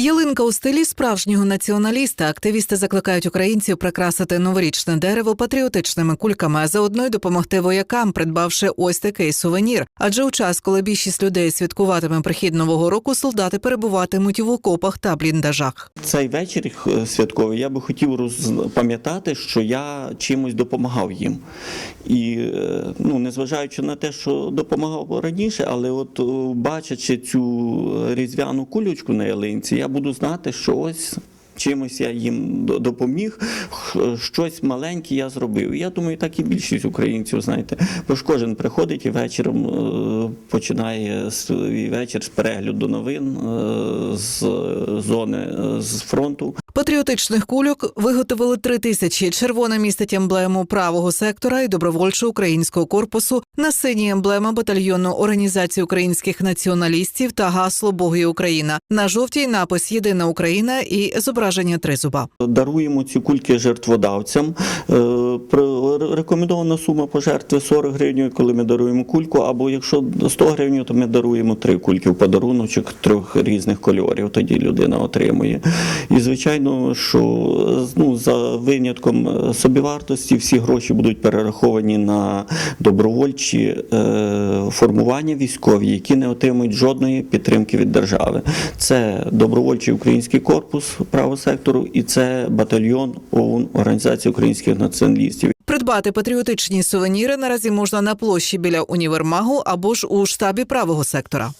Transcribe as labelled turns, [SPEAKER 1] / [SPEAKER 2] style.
[SPEAKER 1] Ялинка у стилі справжнього націоналіста. Активісти закликають українців прикрасити новорічне дерево патріотичними кульками, а заодно й допомогти воякам, придбавши ось такий сувенір. Адже у час, коли більшість людей святкуватиме прихід нового року, солдати перебуватимуть в окопах та бліндажах.
[SPEAKER 2] Цей вечір е, святковий я би хотів роз- пам'ятати, що я чимось допомагав їм. І е, ну, незважаючи на те, що допомагав раніше, але от е, бачачи цю різдвяну кулючку на ялинці, я буду знати, що ось. Чимось я їм допоміг, щось маленьке я зробив. Я думаю, так і більшість українців, знаєте, бо ж кожен приходить і вечором е, починає свій вечір з перегляду новин е, з зони е, з фронту.
[SPEAKER 1] Патріотичних кульок виготовили три тисячі. Червона містить емблему правого сектора і добровольчого українського корпусу. На синій емблема батальйону організації українських націоналістів та гасло Боги Україна. На жовтій напис Єдина Україна і зображення тризуба.
[SPEAKER 2] Даруємо ці кульки жертводавцям. Е, Рекомендована сума пожертви 40 гривень, коли ми даруємо кульку, або якщо 100 гривень, то ми даруємо три кульки в подаруночок трьох різних кольорів. Тоді людина отримує. І звичайно, що ну, за винятком е, собівартості всі гроші будуть перераховані на добровольчі е, формування військові, які не отримують жодної підтримки від держави. Це добровольчий український корпус правого сектору і це батальйон ОУН Організації українських націоналістів.
[SPEAKER 1] Придбати патріотичні сувеніри наразі можна на площі біля універмагу або ж у штабі правого сектора.